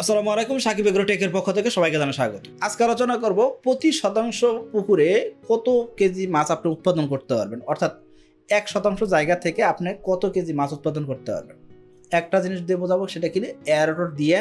আসসালামু আলাইকুম, সাকিব এগ্রো টেকের পক্ষ থেকে সবাইকে জানা স্বাগত। আজকে আলোচনা করব প্রতি শতাংশ পুকুরে কত কেজি মাছ আপনি উৎপাদন করতে পারবেন। অর্থাৎ এক শতাংশ জায়গা থেকে আপনি কত কেজি মাছ উৎপাদন করতে পারবেন। একটা জিনিস দিয়ে বোঝাবো, সেটা কি? এয়ারোটর দিয়ে,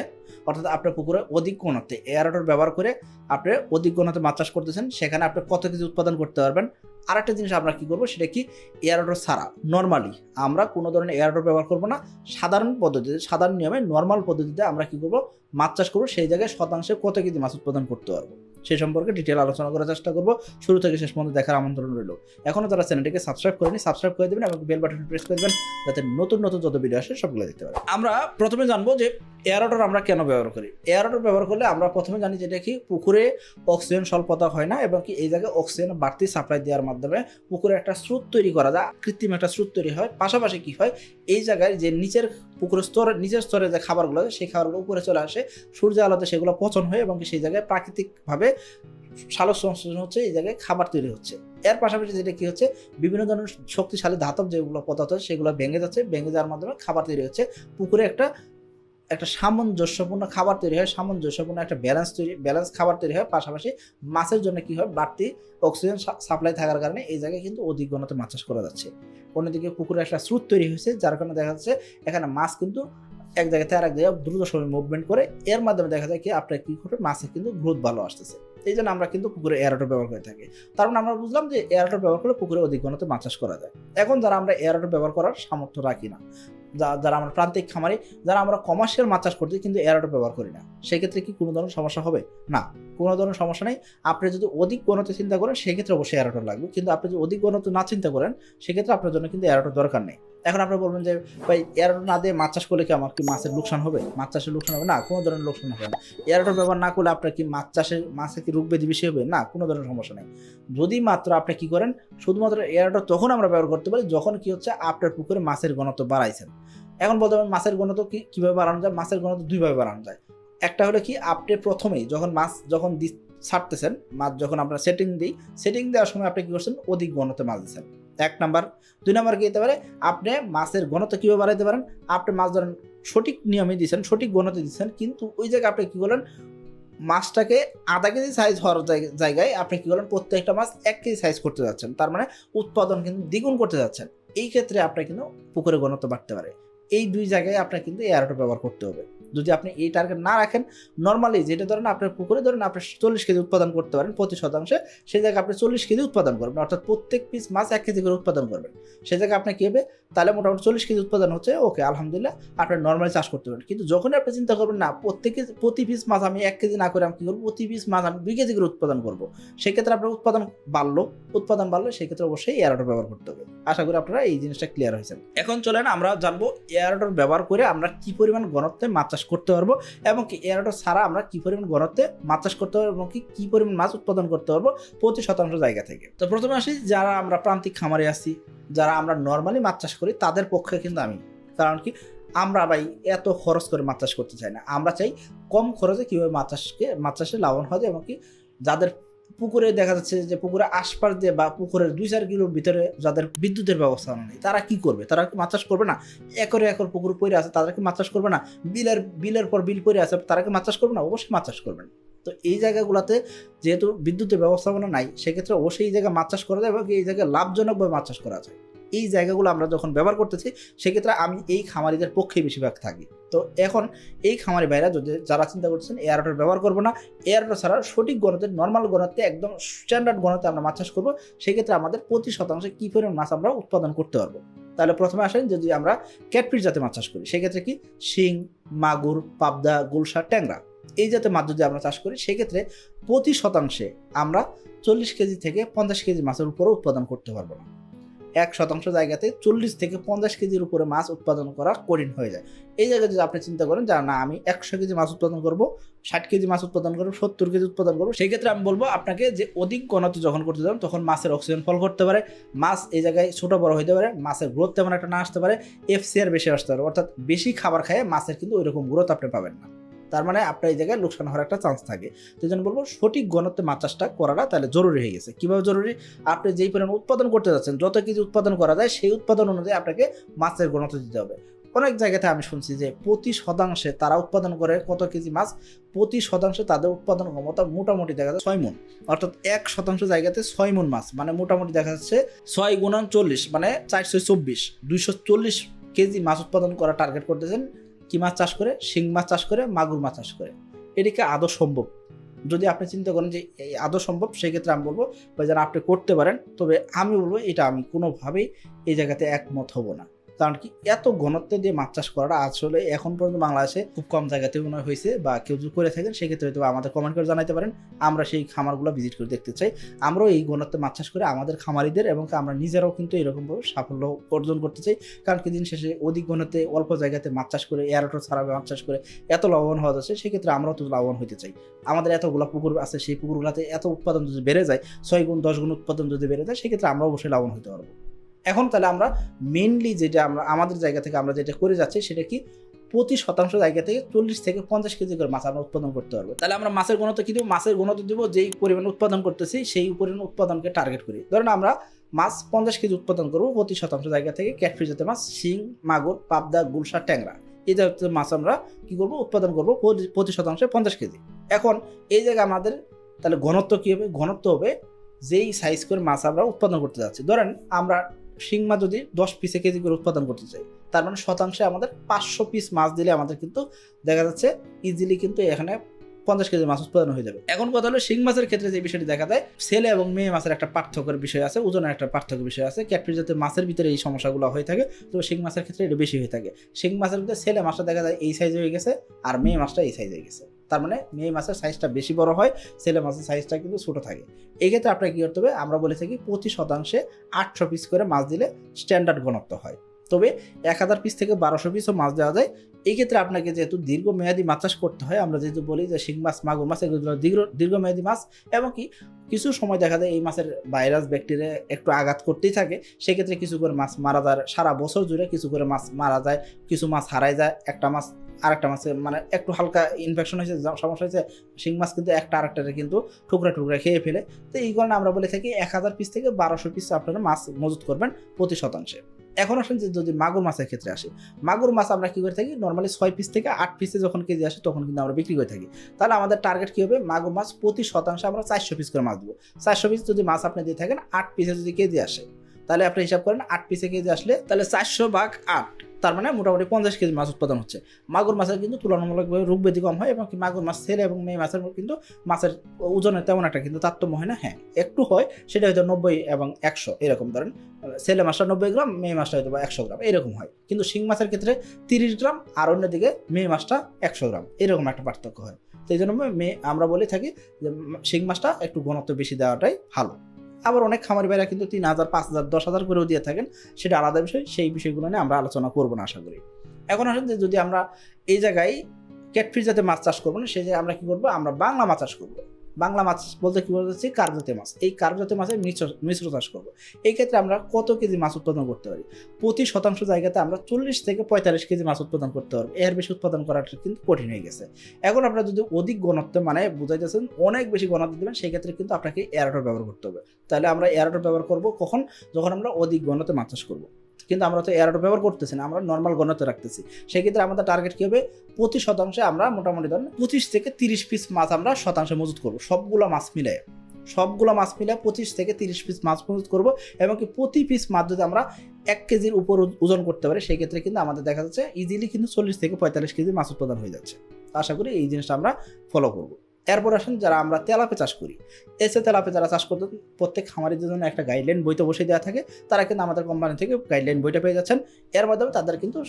অর্থাৎ আপনার পুকুরে অধিক ঘনত্বে। এয়ারোটর ব্যবহার করে আপনি অধিক ঘনত্বে মাছ চাষ করতেছেন, সেখানে আপনি কত কেজি উৎপাদন করতে পারবেন? আর একটা জিনিস আমরা কি করব? সেটা কি? এয়ারড্রপ ছাড়া। নর্মালি আমরা কোনো ধরনের এয়ারড্রপ ব্যবহার করব না। সাধারণ পদ্ধতিতে, সাধারণ নিয়মে নর্মাল পদ্ধতিতে আমরা কি করব? মাছ চাষ করব। সেই জায়গায় শতাংশে কত কেজি মাছ উৎপাদন করতে পারব? সেই সম্পর্কে ডিটেল আলোচনা করার চেষ্টা করব। শুরু থেকে শেষ পর্যন্ত দেখার আমন্ত্রণ রইল। এখনও তারা চ্যানেলটিকে সাবস্ক্রাইব করেনি সাবস্ক্রাইব করে দেবেন এবং বেল বাটন প্রেস করে দেবেন যাতে নতুন নতুন যত ভিডিও আসে সবগুলো দেখতে পারেন। আমরা প্রথমে জানব যে এয়ারোটর আমরা কেন ব্যবহার করি? এয়ারোটর ব্যবহার করলে আমরা প্রথমে জানি যেটা কি, পুকুরে অক্সিজেন স্বল্পতা হয় না এবং কি এই জায়গায় অক্সিজেন বাড়তি সাপ্লাই দেওয়ার মাধ্যমে পুকুরে একটা স্রোত তৈরি করা যায়। কৃত্রিম একটা স্রোত তৈরি হয়। পাশাপাশি কি হয়? এই জায়গায় যে নিচের পুকুরের স্তরে, নিচের স্তরে যে খাবারগুলো সেই খাবারগুলো উপরে চলে আসে। সূর্য আলোতে সেগুলো পচন হয় এবং সেই জায়গায় প্রাকৃতিকভাবে সালোক সংশ্লেষণ হচ্ছে এই জায়গায় খাবার তৈরি হচ্ছে। এর পাশাপাশি যেটা কি হচ্ছে? বিভিন্ন ধরনের শক্তিশালী ধাতব যেগুলো পদার্থ সেগুলো ভেঙে যাচ্ছে। ভেঙে যাওয়ার মাধ্যমে খাবার তৈরি হচ্ছে। পুকুরে একটা একটা সামঞ্জস্যপূর্ণ খাবার তৈরি হয়, সামঞ্জস্যপূর্ণ একটা ব্যালেন্স তৈরি ব্যালেন্স খাবার তৈরি হয়। পাশাপাশি মাছের জন্য কি হয়? বাড়তি অক্সিজেন সাপ্লাই থাকার কারণে এই জায়গায় কিন্তু অধিক ঘনত্বে মাছ চাষ করা যাচ্ছে। অন্যদিকে পুকুরে একটা স্রোত তৈরি হয়েছে, যার কারণে দেখা যাচ্ছে এখানে মাছ কিন্তু এক জায়গা থেকে আরেক জায়গায় দ্রুত সময় মুভমেন্ট করে, এর মাধ্যমে দেখা যায় কি আপনার কি করে মাছের কিন্তু গ্রোথ ভালো আসতেছে। এই জন্য আমরা কিন্তু পুকুরে এয়ারটো ব্যবহার করে থাকি। তার মানে আমরা বুঝলাম যে এয়ারটো ব্যবহার করলে পুকুরে অধিক ঘনত্বে মাছ চাষ করা যায়। এখন যারা আমরা এয়ারটো ব্যবহার করার সামর্থ্য রাখি না। যারা আমরা প্রান্তিক খামারি, যারা আমরা কমার্শিয়াল মাছ চাষ করছি, কিন্তু এয়ারোটর ব্যবহার করি না। সেক্ষেত্রে কি কোনো ধরনের সমস্যা হবে? না, কোনো ধরনের সমস্যা নেই। আপনি যদি অধিক ঘনত্ব চিন্তা করেন, সেক্ষেত্রে অবশ্যই এয়ারোটর লাগবে। কিন্তু আপনি যদি অধিক ঘনত্ব না চিন্তা করেন, সেক্ষেত্রে আপনার জন্য কিন্তু এয়ারোটর দরকার নেই। এখন আপনি বলবেন যে, ভাই এয়ারোটর না দিয়ে মাছ চাষ করলে কি আমার কি মাছের লোকসান হবে? মাছ চাষের লোকসান হবে? না, কোনো ধরনের লোকসান হবে না। এয়ারোটর ব্যবহার না করলে আপনার কি মাছ চাষে, মাছে কি রোগ ব্যাধি বেশি হবে? না, কোনো ধরনের সমস্যা নেই। যদি মাত্র আপনি কি করেন, শুধুমাত্র এয়ারোটর তখন আমরা ব্যবহার করতে পারি, যখন কি হচ্ছে, আপনার পুকুরে মাছের ঘনত্ব বাড়াইছেন। এখন বলতে পারেন মাছের ঘনত্ব কি, কীভাবে বাড়ানো যায়? মাছের ঘনত্ব দুইভাবে বাড়ানো যায়। একটা হলো কি, আপনি প্রথমেই যখন মাছ যখন দি- ছাড়তেছেন, মাছ যখন আপনার সেটিং দিই সেটিং দেওয়ার সময় আপনি কী করছেন? অধিক ঘনত্বে মাছ দিচ্ছেন। এক নাম্বার। দুই নাম্বার কী হতে পারে? আপনি মাছের ঘনত্ব কীভাবে বাড়াইতে পারেন? আপনি মাছ ধরেন সঠিক নিয়মে দিচ্ছেন, সঠিক ঘনত্বে দিচ্ছেন, কিন্তু ওই জায়গায় আপনি কী করলেন? মাছটাকে আধা কেজি সাইজ হওয়ার জায়গ- জায়গায় আপনি কী করলেন? প্রত্যেকটা মাছ এক কেজি সাইজ করতে যাচ্ছেন। তার মানে উৎপাদন কিন্তু দ্বিগুণ করতে যাচ্ছেন। এই ক্ষেত্রে আপনার কিন্তু পুকুরে ঘনত্ব বাড়তে পারে। এই দুই জায়গায় আপনার কিন্তু এয়ারোটো ব্যবহার করতে হবে। যদি আপনি এই টার্গেট না রাখেন নর্মালি যেটা ধরেন আপনার পুকুরে ধরেন আপনি চল্লিশ কেজি উৎপাদন করতে পারেন প্রতি শতাংশে, সেই জায়গায় আপনি চল্লিশ কেজি উৎপাদন করবেন, অর্থাৎ প্রত্যেক পিস মাছ এক কেজি করে উৎপাদন করবেন। সেই জায়গায় আপনি কী হবে? তাহলে মোটামুটি চল্লিশ কেজি উৎপাদন হচ্ছে ওকে আলহামদুলিল্লাহ, আপনি নর্মালি চাষ করতে পারেন কিন্তু যখনই আপনি চিন্তা করবেন, না, প্রত্যেকে প্রতি পিস মাছ আমি এক কেজি না করে আমি কী করব? প্রতি পিস মাছ আমি দুই কেজি করে উৎপাদন করব। সেক্ষেত্রে আপনার উৎপাদন বাড়লো, উৎপাদন বাড়লে সেক্ষেত্রে অবশ্যই এয়ারোটর ব্যবহার করতে হবে। আশা করি আপনারা এই জিনিসটা ক্লিয়ার হয়েছেন। এখন চলেন, আমরা জানব এয়ারোটর ব্যবহার করে আমরা কি পরিমাণ ঘনত্বে মাছ চাষ করতে পারব এবং কি এরাটো ছাড়া আমরা কি পরিমাণ গরতে মাছ চাষ করতে পারব এবং কি কী পরিমাণ মাছ উৎপাদন করতে পারব প্রতি শতাংশ জায়গা থেকে। তো প্রথমে আসি, যারা আমরা প্রান্তিক খামারে আছি, যারা আমরা নর্মালি মাছ চাষ করি, তাদের পক্ষে কিন্তু আমি। কারণ কি আমরা ভাই এত খরচ করে মাছ চাষ করতে চাই না। আমরা চাই কম খরচে কীভাবে মাছ চাষকে, মাছ চাষে লাভবান হয় এবং কি যাদের পুকুরে দেখা যাচ্ছে যে পুকুরে আশপাশ দিয়ে বা পুকুরের দুই চার কিলোর ভিতরে যাদের বিদ্যুতের ব্যবস্থা নেই, তারা কি করবে? তারা কি মাছ চাষ করবে না? একরে একর পুকুর পড়ে আছে, তারা কি মাছ চাষ করবে না? বিলের বিলের পর বিল পড়ে আছে, তারা কি মাছ চাষ করবে না? অবশ্যই মাছ চাষ করবে না। তো এই জায়গাগুলোতে যেহেতু বিদ্যুতের ব্যবস্থাপনা নাই, সেক্ষেত্রে অবশ্যই এই জায়গায় মাছ চাষ করা যায় এবং এই জায়গায় লাভজনকভাবে মাছ চাষ করা যায়। এই জায়গাগুলো আমরা যখন ব্যবহার করতেছি, সেক্ষেত্রে আমি এই খামারিদের পক্ষে বেশিরভাগ থাকি। তো এখন এই খামারি ভাইরা যদি যারা চিন্তা করছেন এয়ারোটার ব্যবহার করব না এয়ারোটা ছাড়া সঠিক গণতে নর্মাল গণতে, একদম স্ট্যান্ডার্ড গণতে আমরা মাছ চাষ করব, সেক্ষেত্রে আমাদের প্রতি শতাংশে কী পরিমাণ মাছ আমরা উৎপাদন করতে পারব? তাহলে প্রথমে আসেন যদি আমরা ক্যাটফিস জাতে মাছ চাষ করি, সেক্ষেত্রে কি? শিং, মাগুর, পাবদা গুলশা ট্যাংরা। এই জাতের মাছ যদি আমরা চাষ করি, সেক্ষেত্রে প্রতি শতাংশে আমরা চল্লিশ কেজি থেকে পঞ্চাশ কেজি মাছের উপরে উৎপাদন করতে পারব না। এক শতাংশ জায়গাতে চল্লিশ থেকে পঞ্চাশ কেজির উপরে মাছ উৎপাদন করা কঠিন হয়ে যায়। এই জায়গায় যদি আপনি চিন্তা করেন যে, না, আমি একশো কেজি মাছ উৎপাদন করব, ষাট কেজি মাছ উৎপাদন করব, সত্তর কেজি উৎপাদন করব সেই ক্ষেত্রে আমি বলব আপনাকে যে, অধিক ঘনত্ব যখন করতে যাবেন, তখন মাছের অক্সিজেন ফল করতে পারে। মাছ এই জায়গায় ছোটো বড় হতে পারে, মাছের গ্রোথ তেমন একটা না আসতে পারে, এফসিআর বেশি আসতে পারে। অর্থাৎ বেশি খাবার খায় মাছের কিন্তু ওই রকম গ্রোথ আপনি পাবেন না। তার মানে আপনার এই জায়গায় লোকসান হওয়ার একটা চান্স থাকে। এই জন্য বলব, সঠিক ঘনত্বে মাছ চাষটা করাটা তাহলে জরুরি হয়ে গেছে। কীভাবে জরুরি? আপনি যেই পরিমাণ উৎপাদন করতে যাচ্ছেন, যত কেজি উৎপাদন করা যায়, সেই উৎপাদন অনুযায়ী আপনাকে মাছের ঘনত্ব দিতে হবে। অনেক জায়গাতে আমি শুনছি যে প্রতি শতাংশে তারা উৎপাদন করে কত কেজি মাছ? প্রতি শতাংশে তাদের উৎপাদন ক্ষমতা মোটামুটি দেখা যাচ্ছে ছয় মন অর্থাৎ এক শতাংশ জায়গাতে ছয় মন মাছ। মানে মোটামুটি দেখা যাচ্ছে ছয় গুণন চল্লিশ মানে চারশো চব্বিশ। দুইশো চল্লিশ কেজি মাছ উৎপাদন করা টার্গেট করতেছেন কি মাছ চাষ করে? শিং মাছ চাষ করে, মাগুর মাছ চাষ করে। এটিকে আদৌ সম্ভব? যদি আপনি চিন্তা করেন যে এই আদৌ সম্ভব, সেক্ষেত্রে আমি বলব বা যেন আপনি করতে পারেন। তবে আমি বলব, এটা আমি কোনোভাবেই এই জায়গাতে একমত হব না। কারণ কি, এত ঘনত্ব দিয়ে মাছ চাষ করাটা আসলে এখন পর্যন্ত বাংলাদেশে খুব কম জায়গাতে মনে হয় হয়েছে বা কেউ যদি করে থাকেন, সেক্ষেত্রে হয়তো আমাদের কমেন্ট করে জানাতে পারেন। আমরা সেই খামারগুলো ভিজিট করে দেখতে চাই। আমরাও এই ঘনত্বে মাছ চাষ করে আমাদের খামারিদের এবং আমরা নিজেরাও কিন্তু এরকমভাবে সাফল্য অর্জন করতে চাই। কারণ কি, দিন শেষে অধিক ঘনত্বে অল্প জায়গাতে মাছ চাষ করে এয়ারোটো ছাড়া মাছ চাষ করে এত লাভবান হওয়া যাচ্ছে, সেক্ষেত্রে আমরাও তো লাভবান হতে চাই। আমাদের এতগুলো পুকুর আছে, সেই পুকুরগুলোতে এত উৎপাদন যদি বেড়ে যায়, ছয় গুণ দশ গুণ উৎপাদন যদি বেড়ে যায়, সেক্ষেত্রে আমরা অবশ্যই লাভবান হতে পারব। এখন তাহলে আমরা মেনলি যেটা আমরা, আমাদের জায়গা থেকে আমরা যেটা করে যাচ্ছি সেটা কি? প্রতি শতাংশ জায়গা থেকে চল্লিশ থেকে পঞ্চাশ কেজি করে মাছ আমরা উৎপাদন করতে পারব। তাহলে আমরা মাছের ঘনত্ব কি দিব? মাছের ঘনত্ব দিব যেই পরিমাণ উৎপাদন করতেছি সেই পরিমাণ উৎপাদনকে টার্গেট করি। ধরেন আমরা মাছ পঞ্চাশ কেজি উৎপাদন করব প্রতি শতাংশ জায়গা থেকে ক্যাটফিস জাতীয় মাছ, শিং, মাগুর, পাবদা গুলশা ট্যাংরা। এই জাতীয় মাছ আমরা কী করব? উৎপাদন করব প্রতি শতাংশে পঞ্চাশ কেজি। এখন এই জায়গায় আমাদের তাহলে ঘনত্ব কী হবে? ঘনত্ব হবে যেই সাইজ করে মাছ আমরা উৎপাদন করতে যাচ্ছি। ধরেন আমরা শিং মাছ যদি দশ পিসে কেজি করে উৎপাদন করতে চাই, তার মানে শতাংশে আমাদের পাঁচশো পিস মাছ দিলে আমাদের কিন্তু দেখা যাচ্ছে ইজিলি কিন্তু এখানে পঞ্চাশ কেজি মাছ উৎপাদন হয়ে যাবে। এখন কথা হলো শিং মাছের ক্ষেত্রে যে বিষয়টি দেখা যায়, ছেলে এবং মেয়ে মাছের একটা পার্থক্যের বিষয় আছে, ওজনের একটা পার্থক্য বিষয় আছে। ক্যাটফিস জাতীয় মাছের ভিতরে এই সমস্যাগুলো হয়ে থাকে, তো শিং মাছের ক্ষেত্রে এটা বেশি হয়ে থাকে। শিং মাছের ভিতরে ছেলে মাছটা দেখা যায় এই সাইজ হয়ে গেছে আর মেয়ে মাছটা এই সাইজ হয়ে গেছে। তার মানে মেয়ে মাছের সাইজটা বেশি বড় হয়, ছেলে মাছের সাইজটা কিন্তু ছোটো থাকে। এক্ষেত্রে ক্ষেত্রে আপনার কি করতে হবে? আমরা বলে থাকি প্রতি শতাংশে আটশো পিস করে মাছ দিলে স্ট্যান্ডার্ড ঘনত্ব হয়। তবে এক হাজার পিস থেকে বারোশো পিসও মাছ দেওয়া যায়। এই ক্ষেত্রে আপনাকে যেহেতু দীর্ঘমেয়াদী মাছ চাষ করতে হয়, আমরা যেহেতু বলি যে শিং মাছ, মাগুর মাছ, এগুলো দীর্ঘ, দীর্ঘমেয়াদী মাছ এবং কি কিছু সময় দেখা যায় এই মাছের ভাইরাস ব্যাকটেরিয়া একটু আঘাত করতেই থাকে। সেক্ষেত্রে কিছু করে মাছ মারা যায়। সারা বছর জুড়ে কিছু করে মাছ মারা যায়, কিছু মাছ হারায় যায়। একটা মাছ আরেকটা মাছে মানে একটু হালকা ইনফেকশন হয়েছে সমস্যা হয়েছে, শিং মাছ কিন্তু একটা আরেকটারে কিন্তু টুকরা টুকরা খেয়ে ফেলে। তো এই কারণে আমরা বলে থাকি এক হাজার পিস থেকে বারোশো পিস আপনারা মাছ মজুত করবেন প্রতি শতাংশে। এখন আসেন যে যদি মাগুর মাছের ক্ষেত্রে আসে, মাগুর মাছ আমরা কী করে থাকি? নর্মালি ছয় পিস থেকে আট পিসে যখন কেজি আসে তখন কিন্তু আমরা বিক্রি করে থাকি। তাহলে আমাদের টার্গেট কী হবে? মাগুর মাছ প্রতি শতাংশে আমরা চারশো পিস করে মাছ দেবো। চারশো পিস যদি মাছ আপনি দিয়ে থাকেন, আট পিসে যদি কেজি আসে তাহলে আপনি হিসাব করেন আট পিসে কেজি আসলে তাহলে চারশো ভাগ আট। তার মানে মোটামুটি পঞ্চাশ কেজি মাছ উৎপাদন হচ্ছে। মাগুর মাছের কিন্তু তুলনামূলকভাবে রোগ ব্যাধি কম হয় এবং মাগুর মাছ ছেলে এবং মেয়ে মাছের কিন্তু মাছের ওজনে তেমন একটা কিন্তু তারতম্য হয় না। হ্যাঁ একটু হয়, সেটা হয়তো নব্বই এবং একশো এরকম ধরেন। ছেলে মাছটা নব্বই গ্রাম, মেয়ে মাছটা হয়তো বা একশো গ্রাম, এরকম হয়। কিন্তু শিং মাছের ক্ষেত্রে তিরিশ গ্রাম আর অন্যদিকে মেয়ে মাছটা একশো গ্রাম, এরকম একটা পার্থক্য হয়। এই জন্য মেয়ে আমরা বলে থাকি যে শিং মাছটা একটু ঘনত্ব বেশি দেওয়াটাই ভালো। আবার অনেক খামারি ভাইরা কিন্তু তিন হাজার, পাঁচ হাজার, দশ হাজার করেও দিয়ে থাকেন। সেটা আলাদা বিষয়, সেই বিষয়গুলো নিয়ে আমরা আলোচনা করব না, আশা করি। এখন আসেন যে যদি আমরা এই জায়গায় ক্যাটফিস যাতে মাছ চাষ করব না, সেই জায়গায় আমরা কি করব? আমরা বাংলা মাছ চাষ করব। বাংলা মাছ বলতে কি বলতেছি? কার্প জাতীয় মাছ। এই কার্প জাতীয় মাছের মিশ্র মিশ্র চাষ করব। এই ক্ষেত্রে আমরা কত কেজি মাছ উৎপাদন করতে পারি? প্রতি শতাংশ জায়গাতে আমরা চল্লিশ থেকে পঁয়তাল্লিশ কেজি মাছ উৎপাদন করতে পারব। এর বেশি উৎপাদন করাটা কিন্তু কঠিন হয়ে গেছে। এখন আপনারা যদি অধিক ঘনত্ব মানে বুঝাইতেছেন, অনেক বেশি ঘনত্ব দেবেন সেই ক্ষেত্রে কিন্তু আপনাকে এয়ারোটর ব্যবহার করতে হবে। তাহলে আমরা এয়ারোটর ব্যবহার করব কখন? যখন আমরা অধিক ঘনত্বে মাছ চাষ করব। কিন্তু আমরা তো এয়ারোটর ব্যবহার করতেছি না, আমরা নর্মাল ঘনত্ব রাখতেছি। সেক্ষেত্রে আমাদের টার্গেট কী হবে? প্রতি শতাংশে আমরা মোটামুটি ধরেন পঁচিশ থেকে তিরিশ পিস মাছ আমরা শতাংশে মজুত করব, সবগুলো মাছ মিলে সবগুলো মাছ মিলে পঁচিশ থেকে তিরিশ পিস মাছ মজুত করব এবং কি প্রতি পিস মাছ যদি আমরা এক কেজির উপর ওজন করতে পারি সেই ক্ষেত্রে কিন্তু আমাদের দেখা যাচ্ছে ইজিলি কিন্তু চল্লিশ থেকে পঁয়তাল্লিশ কেজি মাছ উৎপাদন হয়ে যাচ্ছে। আশা করি এই জিনিসটা আমরা ফলো করব। এরপর আসেন যারা আমরা তেলাপে চাষ করি। এসে তেলাপে যারা চাষ করতে, প্রত্যেক খামারিদের জন্য একটা গাইডলাইন বইতে বসে দেওয়া থাকে। তারা কিন্তু আমাদের কোম্পানি থেকে গাইডলাইন বইটা পেয়ে যাচ্ছেন। এর মাধ্যমে তাদের কিন্তু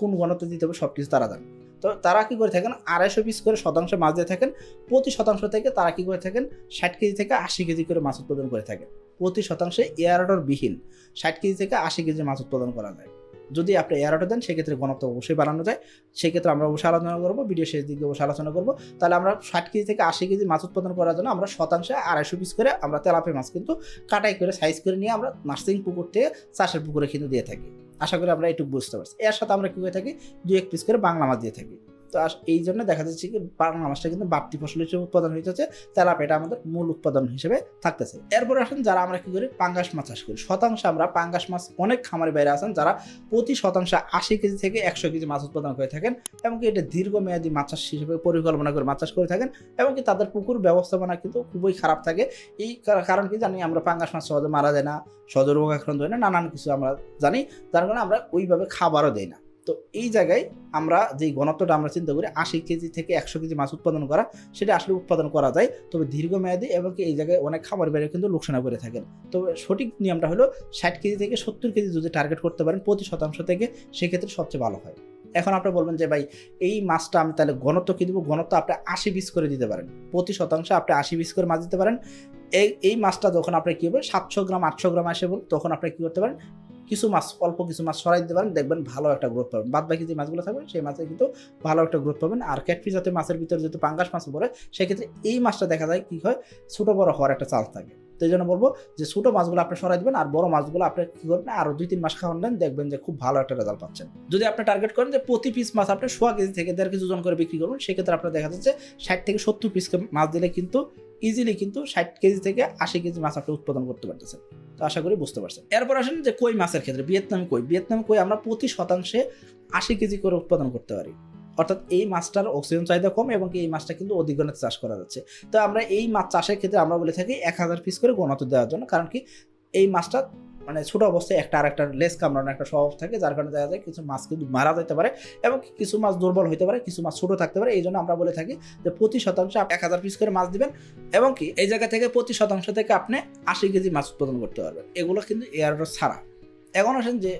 কোন গণত্ব দিতে হবে সব কিছু তারা জানে। তো তারা কী করে থাকেন? আড়াইশো পিস করে শতাংশ মাছ দিয়ে থাকেন। প্রতি শতাংশ থেকে তারা কী করে থাকেন? ষাট কেজি থেকে আশি কেজি করে মাছ উৎপাদন করে থাকেন। প্রতি শতাংশে এয়ারডর বিহীন ষাট কেজি থেকে আশি কেজি মাছ উৎপাদন করা যায়। যদি আপনি এয়ারটা দেন, সেক্ষেত্রে ঘনত্ব অবশ্যই বাড়ানো যায়। সেক্ষেত্রে আমরা অবশ্যই আলোচনা করব ভিডিও শেষ দিকে অবশ্যই আলোচনা করব। তাহলে আমরা ষাট কেজি থেকে আশি কেজি মাছ উৎপাদন করার জন্য আমরা শতাংশে আড়াইশো পিস করে আমরা তেলাপে মাছ কিন্তু কাটাই করে সাইজ করে নিয়ে আমরা নার্সিং পুকুর থেকে চাষের পুকুরে কিন্তু দিয়ে থাকি। আশা করি আমরা এটুকু বুঝতে পারছি এর সাথে আমরা কী করে থাকি? দু এক পিস করে বাংলা মাছ দিয়ে থাকি। তো এই জন্য দেখা যাচ্ছে কি বাংলা মাছটা কিন্তু বাড়তি ফসল হিসেবে উৎপাদন হইতেছে তেলাপিয়াটা আমাদের মূল উৎপাদন হিসেবে থাকতেছে। এরপরে আসেন যারা আমরা কি করি, পাঙ্গাস মাছ চাষ করি। শতাংশে আমরা পাঙ্গাস মাছ অনেক খামারি বাইরে আছেন যারা প্রতি শতাংশে আশি কেজি থেকে একশো কেজি মাছ উৎপাদন করে থাকেন এবং কি এটা দীর্ঘমেয়াদী মাছ চাষ হিসেবে পরিকল্পনা করে মাছ চাষ করে থাকেন এবং কি তাদের পুকুর ব্যবস্থাপনা কিন্তু খুবই খারাপ থাকে। এই কারণ কি জানি, আমরা পাঙ্গাস মাছ সহজে মারা যায় না সহজে রোগ আক্রান্ত হয় না, নানান কিছু আমরা জানি, যার কারণে আমরা ওইভাবে খাবারও দেই না। তো এই জায়গায় আমরা যেই ঘনত্বটা আমরা চিন্তা করি, আশি কেজি থেকে একশো কেজি মাছ উৎপাদন করা, সেটা আসলে উৎপাদন করা যায়। তবে দীর্ঘমেয়াদী এবং এই জায়গায় অনেক খাবার বেড়ে কিন্তু লোকসানা করে থাকেন। তবে সঠিক নিয়মটা হলো ষাট কেজি থেকে সত্তর কেজি যদি টার্গেট করতে পারেন প্রতি শতাংশ থেকে সেক্ষেত্রে সবচেয়ে ভালো হয়। এখন আপনি বলবেন যে, ভাই, এই মাছটা আমি তাহলে ঘনত্ব কি দিব? ঘনত্ব আপনি আশি পিস করে দিতে পারেন। প্রতি শতাংশে আপনি আশি পিস করে মাছ দিতে পারেন। এই এই মাছটা যখন আপনি কী হবে, সাতশো গ্রাম, আটশো গ্রাম আসে বল তখন আপনি কী করতে পারেন? কিছু মাছ, অল্প কিছু মাছ সরাই দিতে পারেন, দেখবেন ভালো একটা গ্রোথ পাবেন। বাদ বাকি যে মাছগুলো থাকবে, সেই মাছে কিন্তু ভালো একটা গ্রোথ পাবেন। আর ক্যাটফি জাতীয় মাছের ভিতরে যেহেতু পাঙ্গাস মাছ পড়ে, সেক্ষেত্রে এই মাছটা দেখা যায় কী হয়, ছোটো বড় হওয়ার একটা চান্স থাকে। তো এই জন্য বলব যে ছোটো মাছগুলো আপনি সরাই দেবেন, আর বড় মাছগুলো আপনি কী করবেন আরও দুই তিন মাস খাওয়ান দেন, দেখবেন যে খুব ভালো একটা রেজাল্ট পাচ্ছেন। যদি আপনি টার্গেট করেন যে প্রতি পিস মাছ আপনি সোয়া কেজি থেকে দেড় কেজি ওজন করে বিক্রি করবেন, সেক্ষেত্রে আপনার দেখা যাচ্ছে ষাট থেকে সত্তর পিস মাছ দিলে কিন্তু ইজিলি কিন্তু ষাট কেজি থেকে আশি কেজি মাছ আপনি উৎপাদন করতে পারতেছেন। তো আশা করি বুঝতে পারছেন। এরপর আসেন যে কই মাছের ক্ষেত্রে, ভিয়েতনামি কই। ভিয়েতনামি কই আমরা প্রতি শতাংশে আশি কেজি করে উৎপাদন করতে পারি। অর্থাৎ এই মাছটার অক্সিজেন চাহিদা কম এবং এই মাছটা কিন্তু অধিক গণতে চাষ করা যাচ্ছে। তো আমরা এই মাছ চাষের ক্ষেত্রে আমরা বলে থাকি এক হাজার পিস করে গণত দেওয়ার জন্য। কারণ কি এই মাছটা মানে ছোট অবস্থায় একটা আর একটা লেস কামড়ানো একটা স্বভাব থাকে, যার কারণে দেখা যায় কিছু মাছ কিন্তু মারা যেতে পারে এবং কিছু মাছ দুর্বল হতে পারে, কিছু মাছ ছোট থাকতে পারে। এই জন্য আমরা বলে থাকি যে প্রতি শতাংশে এক হাজার পিস করে মাছ দিবেন এবং কি এই জায়গা থেকে প্রতি শতাংশ থেকে আপনি আশি কেজি মাছ উৎপাদন করতে পারবেন। এগুলো কিন্তু এয়ার ছাড়া। এখন আসেন যে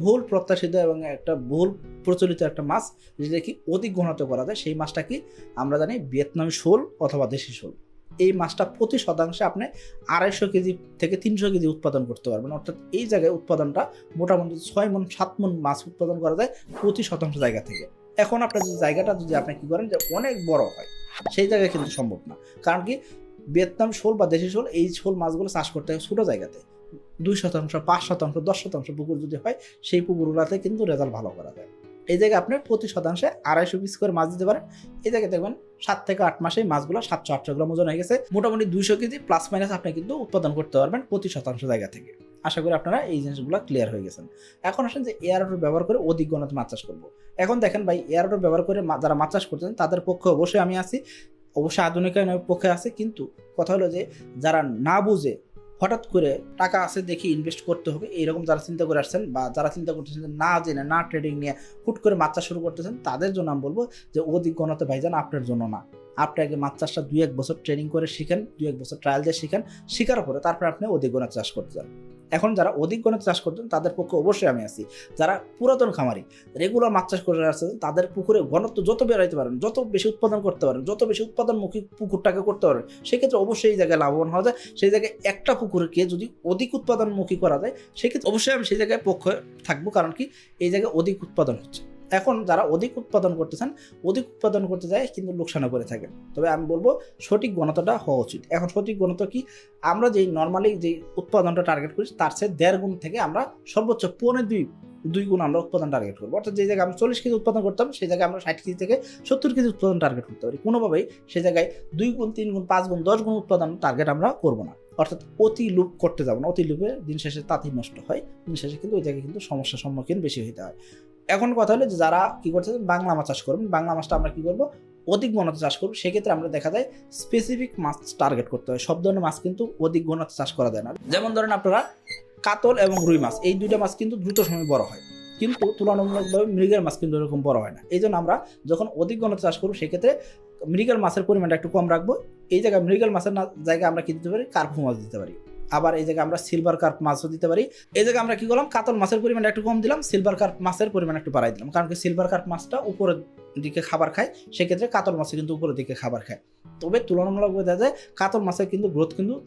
ভুল প্রত্যাশিত এবং একটা ভুল প্রচলিত একটা মাছ, যেটা কি অধিক ঘনত্ব করা যায়, সেই মাছটা কি আমরা জানি ভিয়েতনামি শোল অথবা দেশি শোল। এই মাছটা প্রতি শতাংশে আপনি আড়াইশো কেজি থেকে তিনশো কেজি উৎপাদন করতে পারবেন। অর্থাৎ এই জায়গায় উৎপাদনটা মোটামুটি ছয় মন, সাত মন মাছ উৎপাদন করা যায় প্রতি শতাংশ জায়গা থেকে। এখন আপনার যে জায়গাটা, যদি আপনি কী করেন যে অনেক বড় হয়, সেই জায়গায় কিন্তু সম্ভব না। কারণ কি ভিয়েতনাম শোল বা দেশি শোল, এই শোল মাছগুলো চাষ করতে হয় ছোটো জায়গাতে। দুই শতাংশ, পাঁচ শতাংশ, দশ শতাংশ পুকুর যদি হয়, সেই পুকুরগুলোতে কিন্তু রেজাল্ট ভালো করা যায়। এই জায়গায় আপনি প্রতি শতাংশে আড়াইশো পিস করে মাছ দিতে পারেন। এই জায়গায় দেখবেন সাত থেকে আট মাসে মাছগুলো সাতশো, আটশো গ্রাম ওজন হয়ে গেছে। মোটামুটি দুইশো কেজি প্লাস মাইনাস আপনি কিন্তু উৎপাদন করতে পারবেন প্রতি শতাংশ জায়গা থেকে। আশা করি আপনারা এই জিনিসগুলো ক্লিয়ার হয়ে গেছেন। এখন আসেন যে এয়ারোটো ব্যবহার করে অধিক গণত মাছ চাষ করব। এখন দেখেন ভাই এয়ারোটো ব্যবহার করে যারা মাছ চাষ করছেন তাদের পক্ষে অবশ্যই আমি আছি। অবশ্যই আধুনিকায়নের পক্ষে আছে। কিন্তু কথা হলো যে যারা না বুঝে হঠাৎ করে টাকা আছে দেখি ইনভেস্ট করতে হবে এরকম যারা চিন্তা করে আসছেন বা যারা চিন্তা করতেছেন না জেনে, না ট্রেডিং নিয়ে হুট করে মাছ চাষ শুরু করতেছেন, তাদের জন্য আমি বলব যে অধিক গণতে ভাইজান আপনার জন্য না। আপনি আগে মাছ চাষটা দুই এক বছর ট্রেনিং করে শিখেন, দুই এক বছর ট্রায়াল দিয়ে শিখেন, শেখার পরে তারপরে আপনি অধিক গণত চাষ করতে যান। এখন যারা অধিক গণিত চাষ করতেন, তাদের পক্ষে অবশ্যই আমি আছি। যারা পুরাতন খামারি রেগুলার মাছ চাষ করে আসছেন তাদের পুকুরে ঘনত্ব যত বেড়াইতে পারেন, যত বেশি উৎপাদন করতে পারেন, যত বেশি উৎপাদনমুখী পুকুরটাকে করতে পারেন, সেক্ষেত্রে অবশ্যই এই জায়গায় লাভবান হওয়া যায়। সেই জায়গায় একটা পুকুরকে যদি অধিক উৎপাদনমুখী করা যায়, সেক্ষেত্রে অবশ্যই আমি সেই জায়গায় পক্ষে থাকব, কারণ কি এই জায়গায় অধিক উৎপাদন হচ্ছে। এখন যারা অধিক উৎপাদন করতে চান অধিক উৎপাদন করতে যায় কিন্তু লোকসানে করে থাকেন তবে আমি বলব, সঠিক গণতাটা হওয়া উচিত। এখন সঠিক গণতা কি? আমরা যেই নর্মালি যে উৎপাদনটা টার্গেট করি, তার চেয়ে দেড় গুণ থেকে আমরা সর্বোচ্চ পৌনে দুই দুই গুণ আমরা উৎপাদন টার্গেট করব। অর্থাৎ যে জায়গায় আমরা চল্লিশ কেজি উৎপাদন করতাম, সেই জায়গায় আমরা ষাট কেজি থেকে সত্তর কেজি উৎপাদন টার্গেট করতে পারি। কোনোভাবেই সেই জায়গায় দুই গুণ, তিন গুণ, পাঁচ গুণ, দশ গুণ উৎপাদন টার্গেট আমরা করব না। অর্থাৎ অতি লুপ করতে যাব না। অতি লুপে দিন শেষে তাতেই নষ্ট হয়, দিন শেষে কিন্তু ওই জায়গায় কিন্তু সমস্যার সম্মুখীন বেশি হতে হয়। এখন কথা হলো যে যারা কি করছে, বাংলা মাছ চাষ করবেন, বাংলা মাছটা আমরা কি করব? অধিক ঘনত্ব চাষ করব। সেক্ষেত্রে আমরা দেখা যায় স্পেসিফিক মাছ টার্গেট করতে হয়। সব ধরনের মাছ কিন্তু অধিক ঘনত্ব চাষ করা যায় না। যেমন ধরেন আপনারা কাতল এবং রুই মাছ, এই দুইটা মাছ কিন্তু দ্রুত সময় বড় হয়। কিন্তু তুলনামূলকভাবে মৃগের মাছ কিন্তু এরকম বড় হয় না। এই জন্য আমরা যখন অধিক ঘনত্ব চাষ করব, সেক্ষেত্রে মৃগেল মাছের পরিমাণটা একটু কম রাখব। এই জায়গায় মৃগেল মাছের জায়গায় আমরা কি দিতে পারি? কার্পু মাছ দিতে পারি। আবার এই জায়গায় আমরা সিলভার কার্প মাছও দিতে পারি। এই জায়গায় আমরা কি করলাম? কাতল মাছের পরিমাণ একটু কম দিলাম সিলভার কার্প মাছের পরিমাণ একটু বাড়াই দিলাম। কারণ কি সিলভার কার্প মাছটা উপরের দিকে খাবার খায়, সেক্ষেত্রে কাতল মাছে কিন্তু উপরের দিকে খাবার খায়। তবে তুলনামূলকভাবে দেখা যায় কাতল মাছের কিন্তু গ্রোথ কিন্তু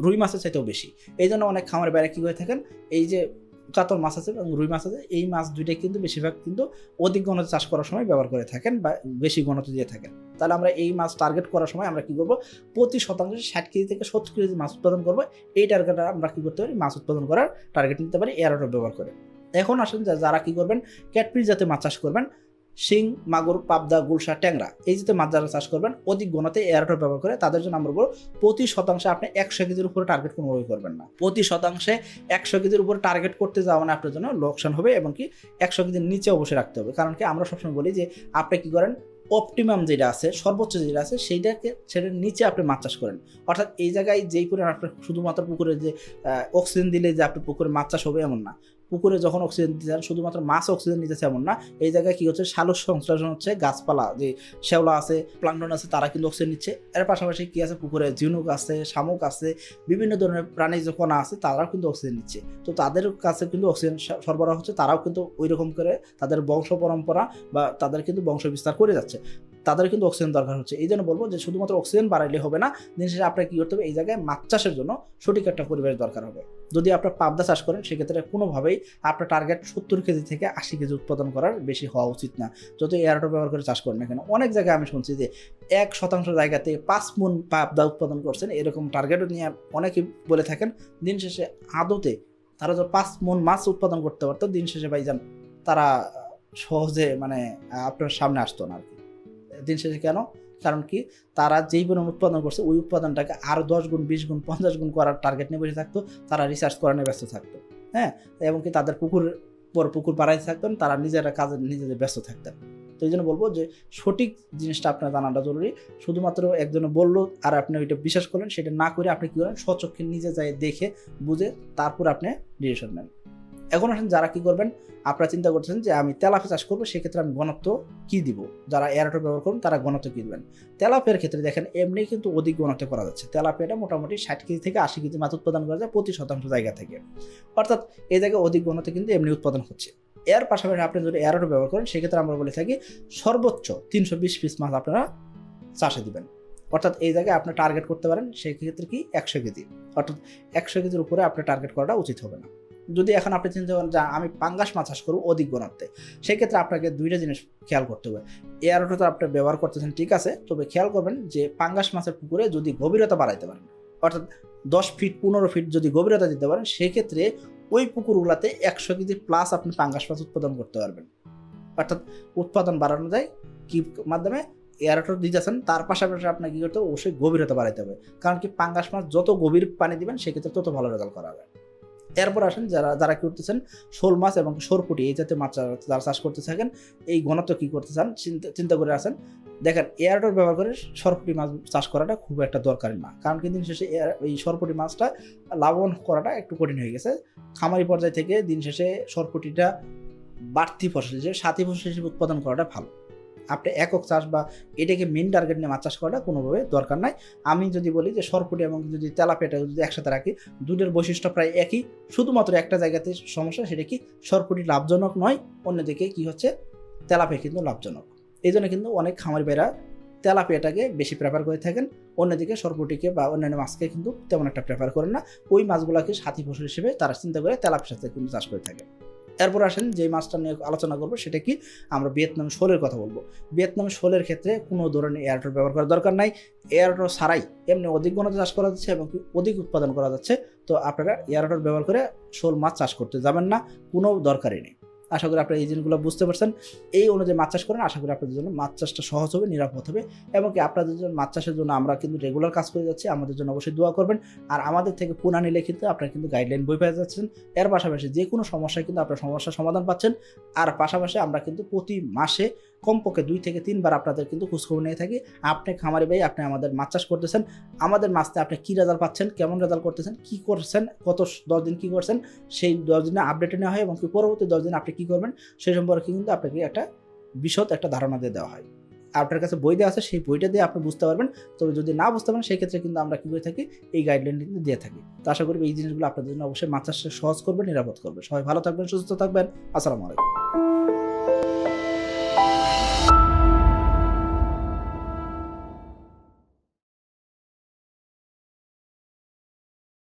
রুই মাছের চাইতেও বেশি। এই জন্য অনেক খামার বাইরে কী হয়ে থাকেন? এই যে কাতল মাছ আছে এবং রুই মাছ আছে, এই মাছ দুইটাই কিন্তু বেশিরভাগ কিন্তু অধিক ঘনত্ব চাষ করার সময় ব্যবহার করে থাকেন বা বেশি ঘনত্ব দিয়ে থাকেন। তাহলে আমরা এই মাছ টার্গেট করার সময় আমরা কী করব? প্রতি শতাংশ ষাট কেজি থেকে সত্তর কেজি মাছ উৎপাদন করব। এই টার্গেটটা আমরা কী করতে পারি? মাছ উৎপাদন করার টার্গেট নিতে পারি এয়ারোটা ব্যবহার করে। এখন আসেন যারা কী করবেন? ক্যাটপিস জাতীয় মাছ চাষ করবেন। শিং, মাগুর, পাবদা গুলশা ট্যাংরা। এই জাতীয় মাছ যারা চাষ করবেন, অধিক গণতে এয়ারটর ব্যবহার করে তাদের জন্য আমরা বলব, প্রতি শতাংশে আপনি একশো কেজির উপরে টার্গেট কোনোভাবেই করবেন না। প্রতি শতাংশে একশো কেজির উপরে টার্গেট করতে যাওয়া মানে আপনার জন্য লোকসান হবে এবং কি একশো কেজির নিচে অবশ্যই রাখতে হবে। কারণ কি আমরা সবসময় বলি যে আপনি কি করেন অপটিমাম যেটা আছে, সর্বোচ্চ যেটা আছে, সেইটাকে সেটার নিচে আপনি মাছ চাষ করেন। অর্থাৎ এই জায়গায় যেই পরিমাণ আপনার শুধুমাত্র পুকুরে যে অক্সিজেন দিলে যে আপনি পুকুরে মাছ চাষ হবে এমন না। পুকুরে যখন অক্সিজেন দিচ্ছেন শুধুমাত্র মাছ অক্সিজেন নিতেছে এমন না, এই জায়গায় কি হচ্ছে? সালোক সংশ্লেষণ হচ্ছে গাছপালা, যে শ্যাওলা আছে প্লান্টন আছে, তারা কিন্তু অক্সিজেন নিচ্ছে। এর পাশাপাশি কি আছে? পুকুরে ঝিনুক আছে, শামুক আছে, বিভিন্ন ধরনের প্রাণী যখন আছে, তারাও কিন্তু অক্সিজেন নিচ্ছে। তো তাদের কাছে কিন্তু অক্সিজেন সরবরাহ হচ্ছে, তারাও কিন্তু ওই রকম করে তাদের বংশ পরম্পরা বা তাদের কিন্তু বংশ বিস্তার করে যাচ্ছে। তাদের কিন্তু অক্সিজেন দরকার হচ্ছে। এই জন্য বলব যে শুধুমাত্র অক্সিজেন বাড়াইলে হবে না, দিন শেষে আপনার কী করতে হবে? এই জায়গায় মাছ চাষের জন্য সঠিক একটা পরিবেশ দরকার হবে। যদি আপনার পাবদা চাষ করেন, সেক্ষেত্রে কোনোভাবেই আপনার টার্গেট সত্তর কেজি থেকে আশি কেজি উৎপাদন করার বেশি হওয়া উচিত না। যত এয়ারটো ব্যবহার করে চাষ করেন না কেন, অনেক জায়গায় আমি শুনছি যে এক শতাংশ জায়গাতে পাঁচ মন পাবদা উৎপাদন করছেন, এরকম টার্গেটও নিয়ে অনেকে বলে থাকেন, দিন শেষে আদতে তারা যখন পাঁচ মন মাছ উৎপাদন করতে পারতো, দিন শেষে ভাইজান তারা সহজে মানে আপনার সামনে আসতো না আর কি। দিন শেষে কেন? কারণ কি? তারা যেই পরিমাণ উৎপাদন করছে, ওই উৎপাদনটাকে আরও দশ গুণ, বিশ গুণ, পঞ্চাশ গুণ করার টার্গেট নিয়ে বসে থাকতো, তারা রিসার্চ করা নিয়ে ব্যস্ত থাকতো হ্যাঁ? এবং কি তাদের পুকুর পর পুকুর বাড়াইতে থাকতেন, তারা নিজেরা কাজে, নিজেদের ব্যস্ত থাকতেন। তো এই জন্য বলব যে, সঠিক জিনিসটা আপনার জানাটা জরুরি। শুধুমাত্র একজনে বলল আর আপনি ওইটা বিশ্বাস করলেন, সেটা না করে আপনি কী করেন, স্বচক্ষে নিজে যায় দেখে, বুঝে তারপর আপনি ডিসিশন নেন। এখন আসেন যারা কি করবেন, আপনারা চিন্তা করছেন যে আমি তেলাপি চাষ করব, সেক্ষেত্রে আমি ঘনত্ব কি দিব? যারা এয়ারটো ব্যবহার করুন, তারা ঘনত্ব কি দিবেন? তেলাপিয়ার ক্ষেত্রে দেখেন, এমনি কিন্তু অধিক ঘনত্ব করা যাচ্ছে। তেলাপিয়াটা মোটামুটি ষাট কেজি থেকে আশি কেজি মাছ উৎপাদন করা যায় প্রতি শতাংশ জায়গা থেকে। অর্থাৎ এই জায়গায় অধিক ঘনত্ব কিন্তু এমনি উৎপাদন হচ্ছে। এর পাশাপাশি আপনি যদি এয়ারটো ব্যবহার করেন, সেক্ষেত্রে আমরা বলে থাকি সর্বোচ্চ তিনশো বিশ পিস মাছ আপনারা চাষে দিবেন। অর্থাৎ এই জায়গায় আপনি টার্গেট করতে পারেন সেই ক্ষেত্রে কি একশো কেজি। অর্থাৎ একশো কেজির উপরে আপনি টার্গেট করাটা উচিত হবে না। যদি এখন আপনি চিন্তা করেন যে আমি পাঙ্গাস মাছ চাষ করব অধিক ঘনত্বে সেক্ষেত্রে আপনাকে দুইটা জিনিস খেয়াল করতে হবে। এয়ারটো তো আপনি ব্যবহার করতেছেন, ঠিক আছে, তবে খেয়াল করবেন যে পাঙ্গাস মাছের পুকুরে যদি গভীরতা বাড়াইতে পারেন, অর্থাৎ দশ ফিট পনেরো ফিট যদি গভীরতা দিতে পারেন, সেক্ষেত্রে ওই পুকুরগুলোতে একশো কেজি প্লাস আপনি পাঙ্গাস মাছ উৎপাদন করতে পারবেন। অর্থাৎ উৎপাদন বাড়ানো যায় কি মাধ্যমে? এয়ারটর দিতেছেন, তার পাশাপাশি আপনাকে কী করতে হবে? অবশ্যই গভীরতা বাড়াইতে হবে। কারণ কি পাঙ্গাস মাছ যত গভীর পানি দিবেন, সেক্ষেত্রে তত ভালো রেজাল্ট করা হবে। এরপর আসেন যারা যারা কি করতেছেন? শোল মাছ এবং সরপুটি, এই জাতীয় মাছ যারা- চাষ করতে থাকেন, এই ঘনত্ব কী করতে চান? চিন্তা চিন্তা করে আসেন। দেখেন এয়ারটর ব্যবহার করে সরপুটি মাছ চাষ করাটা খুব একটা দরকারি না। কারণ কি দিন শেষে এই সরপুটি মাছটা লাভবান করাটা একটু কঠিন হয়ে গেছে। খামারি পর্যায় থেকে দিন শেষে সরপুটিটা বাড়তি ফসল হিসেবে, সাথী ফসল হিসেবে উৎপাদন করাটা ভালো। আপনি একক চাষ বা এটাকে মেন টার্গেট নিয়ে মাছ চাষ করাটা কোনোভাবে দরকার নাই। আমি যদি বলি যে সরপুটি এবং যদি তেলাপিয়াটা যদি একসাথে রাখি দুটোর বৈশিষ্ট্য প্রায় একই। শুধুমাত্র একটা জায়গাতে সমস্যা সেটা কি? সরপুটি লাভজনক নয়, অন্যদিকে কি হচ্ছে? তেলাপিয়া কিন্তু লাভজনক। এই জন্য কিন্তু অনেক খামারি ভাইরা তেলাপিয়াটাকে বেশি প্রেফার করে থাকেন। অন্যদিকে সরপুটিকে বা অন্যান্য মাছকে কিন্তু তেমন একটা প্রেফার করেন না। ওই মাছগুলোকে সাথী ফসল হিসেবে তারা চিন্তা করে তেলাপিয়ার সাথে কিন্তু চাষ করে থাকে। এরপর আসেন যে মাছটা নিয়ে আলোচনা করব, সেটা কি? আমরা ভিয়েতনাম শোলের কথা বলব। ভিয়েতনাম শোলের ক্ষেত্রে কোনো ধরনের এয়ারটোর ব্যবহার করার দরকার নাই। এয়ারটোর ছাড়াই এমনি অধিক গণতা চাষ করা যাচ্ছে এবং অধিক উৎপাদন করা যাচ্ছে। তো আপনারা এয়ারটোর ব্যবহার করে শোল মাছ চাষ করতে যাবেন না, কোনো দরকারই নেই। আশা করি আপনারা এই জিনিসগুলো বুঝতে পারছেন। এই অনুযায়ী মাছ চাষ করেন, আশা করি আপনাদের জন্য মাছ চাষটা সহজ হবে, নিরাপদ হবে এবং কি আপনাদের জন্য মাছ চাষের জন্য আমরা কিন্তু রেগুলার কাজ করে যাচ্ছি। আমাদের জন্য অবশ্যই দোয়া করবেন। আর আমাদের থেকে পুনা নিলে কিন্তু আপনারা কিন্তু গাইডলাইন বই পেয়ে যাচ্ছেন। এর পাশাপাশি যে কোনো সমস্যায় কিন্তু আপনার সমস্যার সমাধান পাচ্ছেন। আর পাশাপাশি আমরা কিন্তু প্রতি মাসে কমপক্ষে দুই থেকে তিনবার আপনাদের কিন্তু খোঁজখবর নিয়ে থাকি। আপনি খামারি ভাই, আপনি আমাদের মাছ চাষ করতেছেন। আমাদের মাছতে আপনি কী রেজাল্ট পাচ্ছেন, কেমন রেজাল্ট করতেছেন, কী করছেন, কত দশ দিন কী করছেন, সেই দশ দিনে আপডেট নেওয়া হয় এবং কি পরবর্তী দশ দিন আপনি কী করবেন সেই সম্পর্কে কিন্তু আপনাকে একটা বিশদ একটা ধারণা দিয়ে দেওয়া হয়। আপনার কাছে বই দেওয়া আছে, সেই বইটা দিয়ে আপনি বুঝতে পারবেন। তবে যদি না বুঝতে পারেন সেই ক্ষেত্রে কিন্তু আমরা কী করে থাকি, এই গাইডলাইন কিন্তু দিয়ে থাকি। তো আশা করি এই জিনিসগুলো আপনাদের জন্য অবশ্যই মাছ চাষে সহজ করবে, নিরাপদ করবে। সবাই ভালো থাকবেন, সুস্থ থাকবেন। আসসালামু আলাইকুম।